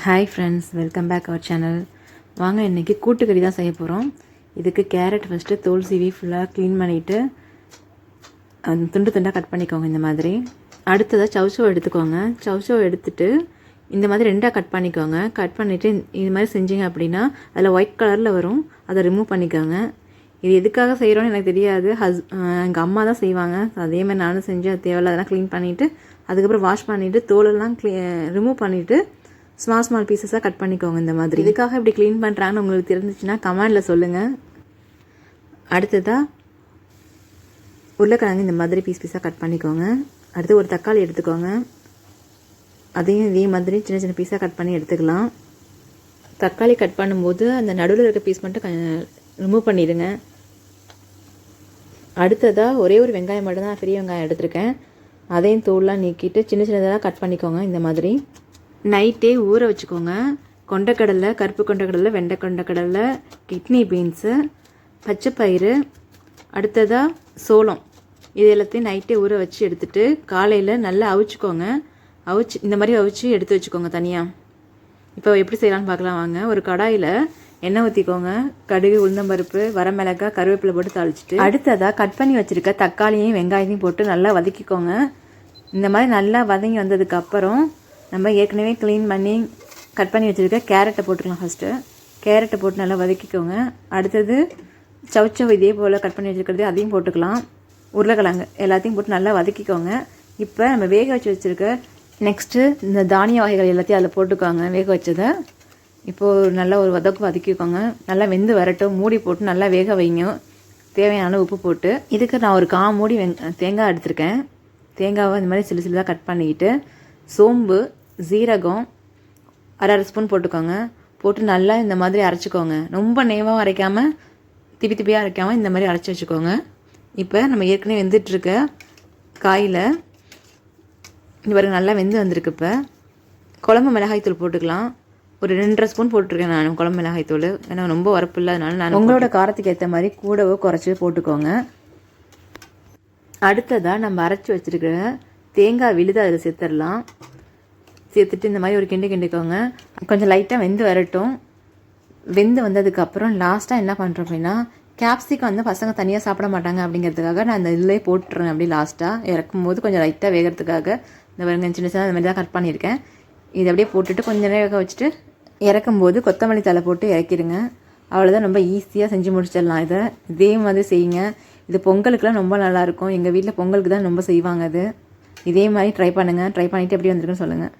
Hi friends welcome back our channel வாங்க இன்றைக்கி கூட்டுக்கறி தான் செய்ய போகிறோம் இதுக்கு கேரட் ஃபஸ்ட்டு தோல் சீவி ஃபுல்லாக க்ளீன் பண்ணிவிட்டு அந்த துண்டு துண்டாக கட் பண்ணிக்கோங்க இந்த மாதிரி. அடுத்ததாக சவுச்சோ எடுத்துக்கோங்க. சவுச்சோ எடுத்துட்டு இந்த மாதிரி ரெண்டாக கட் பண்ணிக்கோங்க. கட் பண்ணிவிட்டு இது மாதிரி செஞ்சீங்க அப்படின்னா அதில் ஒயிட் கலரில் வரும். அதை ரிமூவ் பண்ணிக்கோங்க. இது எதுக்காக செய்கிறோன்னு எனக்கு தெரியாது. ஹஸ் எங்கள் அம்மா தான் செய்வாங்க. அதே மாதிரி நானும் செஞ்சு அது தேவையில்ல அதெல்லாம் க்ளீன் பண்ணிவிட்டு அதுக்கப்புறம் வாஷ் பண்ணிவிட்டு தோலெல்லாம் க்ளீ ரிமூவ் பண்ணிவிட்டு ஸ்மால் ஸ்மால் பீசஸாக கட் பண்ணிக்கோங்க இந்த மாதிரி. இதுக்காக இப்படி க்ளீன் பண்ணுறாங்கன்னு உங்களுக்கு தெரிஞ்சிச்சுன்னா கமெண்டில் சொல்லுங்கள் அடுத்ததாக உருளைக்கிழங்கு இந்த மாதிரி பீஸ் பீஸாக கட் பண்ணிக்கோங்க. அடுத்து ஒரு தக்காளி எடுத்துக்கோங்க. அதையும் இதே மாதிரி சின்ன சின்ன பீஸாக கட் பண்ணி எடுத்துக்கலாம். தக்காளி கட் பண்ணும்போது அந்த நடுவில் இருக்க பீஸ் மட்டும் ரிமூவ் பண்ணிடுங்க. அடுத்ததாக ஒரே ஒரு வெங்காயம் மட்டும் தான் பெரிய வெங்காயம் எடுத்திருக்கேன். அதையும் தோல்லாம் நீக்கிட்டு சின்ன சின்னதாக கட் பண்ணிக்கோங்க இந்த மாதிரி. நைட்டே ஊற வச்சுக்கோங்க. கொண்டக்கடலை கருப்பு கொண்டக்கடலை வெண்டை கொண்டக்கடலை கிட்னி பீன்ஸு பச்சைப்பயிறு அடுத்ததாக சோளம். இது எல்லாத்தையும் நைட்டே ஊற வச்சு எடுத்துட்டு காலையில் நல்லா அவிச்சுக்கோங்க. அவிச்சு இந்த மாதிரி அவிச்சு எடுத்து வச்சுக்கோங்க தனியாக இப்போ எப்படி செய்யலாம்னு பார்க்கலாம் வாங்க. ஒரு கடாயில் எண்ணெய் ஊற்றிக்கோங்க கடுகு உளுந்தம்பருப்பு வரமிளகாய் கருவேப்பிலை போட்டு தாளிச்சிட்டு அடுத்ததாக கட் பண்ணி வச்சுருக்க தக்காளியையும் வெங்காயத்தையும் போட்டு நல்லா வதக்கிக்கோங்க. இந்த மாதிரி நல்லா வதங்கி வந்ததுக்கப்புறம் நம்ம ஏற்கனவே க்ளீன் பண்ணி கட் பண்ணி வச்சுருக்க கேரட்டை போட்டுக்கலாம் ஃபஸ்ட்டு கேரட்டை போட்டு நல்லா வதக்கிக்கோங்க. அடுத்தது சவுச்சவ் இதே போல் கட் பண்ணி வச்சுருக்கிறது அதையும் போட்டுக்கலாம். உருளைக்கிழங்கு எல்லாத்தையும் போட்டு நல்லா வதக்கிக்கோங்க. இப்போ நம்ம வேக வச்சு வச்சுருக்க நெக்ஸ்ட்டு இந்த தானிய வகைகள் எல்லாத்தையும் அதில் போட்டுக்கோங்க வேக வச்சதை. இப்போது நல்லா ஒரு வதக்கு வதக்கிக்கோங்க. நல்லா வெந்து வரட்டும். மூடி போட்டு நல்லா வேக வைங்க. தேவையான உப்பு போட்டு. இதுக்கு நான் ஒரு கா மூடி வெங் தேங்காய் எடுத்திருக்கேன். தேங்காவை இந்த மாதிரி சிறு சில்லதாக கட் பண்ணிக்கிட்டு சோம்பு ஜீரகம் அரை அரை ஸ்பூன் போட்டுக்கோங்க. போட்டு நல்லா இந்த மாதிரி அரைச்சிக்கோங்க. ரொம்ப நேவாகவும் அரைக்காமல் திப்பி திப்பியாக அரைக்காமல் இந்த மாதிரி அரைச்சி வச்சுக்கோங்க. இப்போ நம்ம ஏற்கனவே வெந்துட்டுருக்க காயில் இந்த பாருங்க நல்லா வெந்து வந்திருக்கு இப்போ. குழம்பு மிளகாய்த்தூள் போட்டுக்கலாம். ஒரு ரெண்டரை ஸ்பூன் போட்டிருக்கேன் நான் குழம்பு மிளகாய்த்தூள் ஏன்னா ரொம்ப உரப்பு இல்லாதனால நான் உங்களோட காரத்துக்கு ஏற்ற மாதிரி கூடவோ குறைச்சி போட்டுக்கோங்க. அடுத்ததாக நம்ம அரைச்சி வச்சுருக்கிற தேங்காய் விழுது அதில் சேர்த்துடலாம். சேர்த்துட்டு இந்த மாதிரி ஒரு கிண்டு கிண்டிக்கோங்க. கொஞ்சம் லைட்டாக வெந்து வரட்டும். வெந்து வந்ததுக்கப்புறம் லாஸ்ட்டாக என்ன பண்ணுறோம் அப்படின்னா கேப்சிகம் வந்து பசங்க தனியாக சாப்பிட மாட்டாங்க அப்படிங்கிறதுக்காக நான் அந்த இதிலே போட்டுறேன் அப்படி லாஸ்ட்டாக இறக்கும் போது கொஞ்சம் லைட்டாக வேகிறதுக்காக. இந்த வருங்க சின்ன சின்ன அந்த மாதிரி தான் கட் பண்ணியிருக்கேன். இதை அப்படியே போட்டுட்டு கொஞ்சம் நேரம் வேக வச்சுட்டு இறக்கும்போது கொத்தமல்லி தலை போட்டு இறக்கிடுங்க. அவ்வளோதான் ரொம்ப ஈஸியாக செஞ்சு முடிச்சிடலாம் இதை. இதே மாதிரி செய்யுங்க. இது பொங்கலுக்குலாம் ரொம்ப நல்லாயிருக்கும் எங்கள் வீட்டில் பொங்கலுக்கு தான் ரொம்ப செய்வாங்க அது. இதே மாதிரி ட்ரை பண்ணுங்கள் ட்ரை பண்ணிவிட்டு எப்படி வந்திருக்குன்னு சொல்லுங்கள்